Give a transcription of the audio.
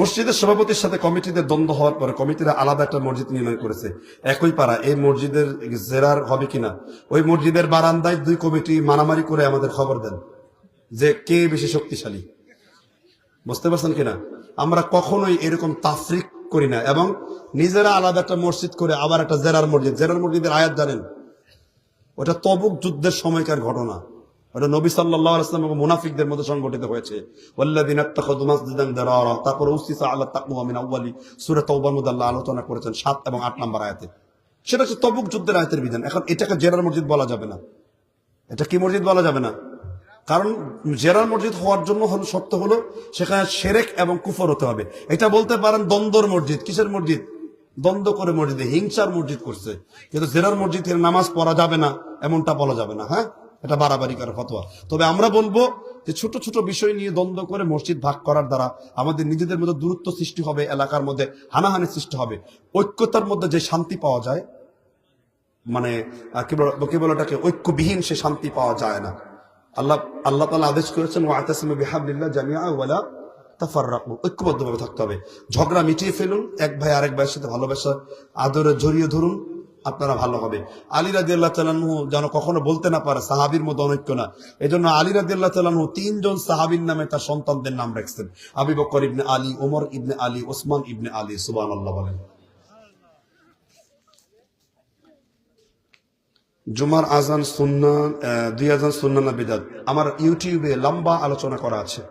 মসজিদের সভাপতির সাথে কমিটিদের দ্বন্দ্ব হওয়ার পরে কমিটিরা আলাদা একটা মসজিদ নির্মাণ করেছে। একই পাড়া, এই মসজিদের জেরার হবে কিনা? ওই মসজিদের বারান্দায় দুই কমিটি মারামারি করে আমাদের খবর দেন যে কে বেশি শক্তিশালী। বুঝতে পারছেন কিনা? আমরা কখনোই এরকম তাফরিক করি না এবং নিজেরা আলাদা একটা মসজিদ করে আবার একটা জেরার মসজিদ। জেরার মসজিদের আয়াত জানেন? ওটা তবুক যুদ্ধের সময়কার ঘটনা। ওটা নবী সাল্লাহ এবং মুনাফিকদের মধ্যে সংগঠিত হয়েছে। দিরারা, তারপর আলোচনা করেছেন সাত এবং আট নম্বর আয়াতে। সেটা হচ্ছে তবুক যুদ্ধের আয়াতের বিধান। এখন এটাকে জেরার মসজিদ বলা যাবে না। এটা কি মসজিদ বলা যাবে না? কারণ জেরার মসজিদ হওয়ার জন্য হলো সত্য হলো সেখানে সেরেক এবং কুফর হতে হবে। এটা বলতে পারেন দ্বন্দ্বর মসজিদ। কিসের মসজিদ? দ্বন্দ্ব করে মসজিদে। হিংসার মসজিদ করছে। কিন্তু জেরার মসজিদ থেকে নামাজ পড়া যাবে না, এমনটা বলা যাবে না হ্যাঁ? এটা বাড়াবাড়ি করার ফতোয়া। তবে আমরা বলব যে ছোট ছোট বিষয় নিয়ে দ্বন্দ্ব করে মসজিদ ভাগ করার দ্বারা আমাদের নিজেদের মধ্যে দূরত্ব সৃষ্টি হবে, এলাকার মধ্যে হানাহানি সৃষ্টি হবে। ঐক্যতার মধ্যে যে শান্তি পাওয়া যায় মানে কি বল ওটাকে? ঐক্যবিহীন সে শান্তি পাওয়া যায় না। আল্লাহ আল্লাহ তালা আদেশ করেছেন, ওয়াতাসমে বিহাবলিল্লাহ জামিয়া ওয়ালা তাফাররাকু। ঐক্যবদ্ধভাবে থাকতে হবে। ঝগড়া মিটিয়ে ফেলুন, এক ভাই আরেক ভাইয়ের সাথে ভালোবাসা, আদরে জড়িয়ে ধরুন আপনারা ভালো হবে। আলী রাজি আল্লাহ তালানহু যেন কখনো বলতে না পারে, সাহাবির মতো অনৈক্য না। এই জন্য আলী রাজি আল্লাহ তালানহু তিনজন সাহাবির নামে তার সন্তানদের নাম রাখছেন। আবি বকর ইবনে আলী ওমর ইবনে আলী, ওসমান ইবনে আলী সুবান আল্লাহ বলেন। জুমার আজান সুন্না দুই আজান সুন্না না বিদাত। আমার ইউটিউবে লম্বা আলোচনা করা আছে।